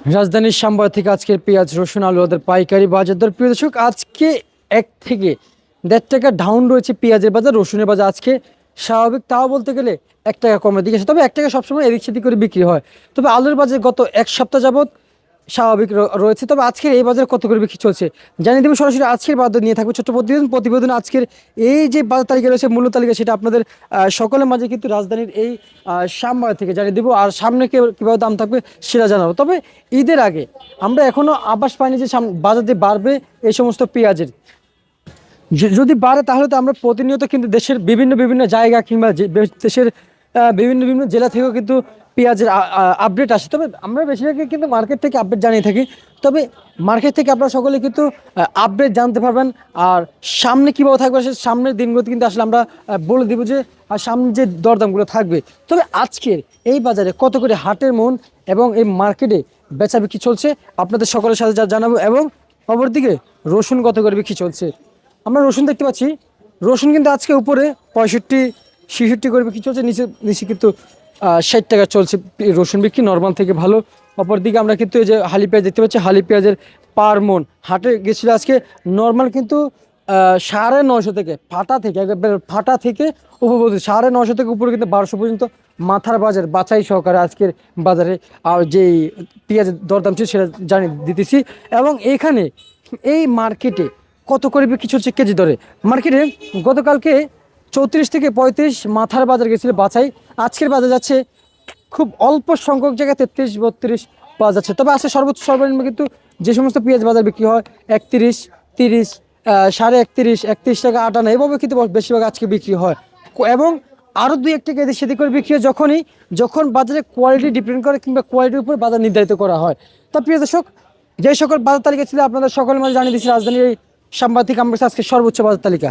রাজধানীর সাম্বা থেকে আজকের পেঁয়াজ, রসুন, আলু, আদার পাইকারি বাজার দর প্রিয় দর্শক, আজকে এক থেকে দেড় টাকা ডাউন রয়েছে পেঁয়াজের বাজার, রসুনের বাজার আজকে স্বাভাবিক তাও বলতে গেলে এক টাকা কমের দিকে। তবে এক টাকা সবসময় এদিক সেদিক করে বিক্রি হয় তবে আলুর বাজার গত এক সপ্তাহ যাবত স্বাভাবিক রয়েছে। তবে আজকের এই বাজারে কত করে বিক্রি চলছে? জানিয়ে দেবো সরাসরি আজকের বাজার নিয়ে থাকবে ছোট্ট প্রতিবেদন। প্রতিবেদন আজকের এই যে বাজার তালিকা রয়েছে, মূল্য তালিকা, সেটা আপনাদের সকলের মাঝে কিন্তু রাজধানীর এই সামবাগ থেকে জানিয়ে দেবো। আর সামনে কীভাবে দাম থাকবে সেটা জানাব। তবে ঈদের আগে আমরা এখনও আবাস পাইনি যে বাজার যে বাড়বে এই সমস্ত পেঁয়াজের। যদি বাড়ে তাহলে তো আমরা প্রতিনিয়ত কিন্তু দেশের বিভিন্ন বিভিন্ন জায়গা কিংবা দেশের বিভিন্ন বিভিন্ন জেলা থেকেও কিন্তু পেঁয়াজের আপডেট আসে। তবে আমরা বেশিরভাগই কিন্তু মার্কেট থেকে আপডেট জানিয়ে থাকি। তবে মার্কেট থেকে আপনারা সকলে কিন্তু আপডেট জানতে পারবেন। আর সামনে কীভাবে থাকবে, সে সামনের দিনগুলোতে কিন্তু আসলে আমরা বলে দিব যে আর সামনে যে দরদামগুলো থাকবে। তবে আজকের এই বাজারে কত করে হাটের মন এবং এই মার্কেটে বেচা বিক্রি চলছে, আপনাদের সকলের সাথে যা জানাব। এবং অপরদিকে রসুন কত করে বিক্রি চলছে? আমরা রসুন দেখতে পাচ্ছি। রসুন কিন্তু আজকে উপরে পঁয়ষট্টি ছেষট্টি করে বিক্রি চলছে, নিচে নিচে কিন্তু ষাট টাকা চলছে। রসুন বিক্রি নর্মাল থেকে ভালো। অপরদিকে আমরা কিন্তু এই যে হালি পেঁয়াজ দেখতে পাচ্ছি, হালি পেঁয়াজের পার মন। হাটে গেছিল আজকে নর্মাল কিন্তু সাড়ে নশো থেকে, ফাটা থেকে, একেবারে ফাটা থেকে উপবর্তী সাড়ে নশো থেকে উপরে কিন্তু বারোশো পর্যন্ত মাথার বাজার, বাছাই সহকারে আজকের বাজারে, আর যেই পেঁয়াজের দরদাম ছিল সেটা জানি দিতেছি। এবং এখানে এই মার্কেটে কত করে বিক্রি চলছে কেজি দরে? মার্কেটে গতকালকে চৌত্রিশ থেকে পঁয়ত্রিশ মাথার বাজার গেছিল বাছাই। আজকের বাজার যাচ্ছে খুব অল্প সংখ্যক জায়গায় তেত্রিশ, বত্রিশ পাওয়া যাচ্ছে। তবে আসলে সর্বোচ্চ সর্বনিম্ন কিন্তু যে সমস্ত পেঁয়াজ বাজার বিক্রি হয়, একত্রিশ, তিরিশ সাড়ে একত্রিশ একত্রিশ টাকা আটানা এভাবে কিন্তু বেশিরভাগ আজকে বিক্রি হয়। এবং আরও দুই এক টাকা এদিক সেদিক করে বিক্রি হয় যখনই, যখন বাজারে কোয়ালিটি ডিপেন্ড করে কিংবা কোয়ালিটির উপর বাজার নির্ধারিত করা হয়। তা প্রিয় দর্শক, যে সকল বাজার তালিকা ছিল আপনাদের সকলের মাঝে জানিয়ে দিচ্ছি, রাজধানীর এই সাংবাদিক আমরা আজকে সর্বোচ্চ বাজার তালিকা।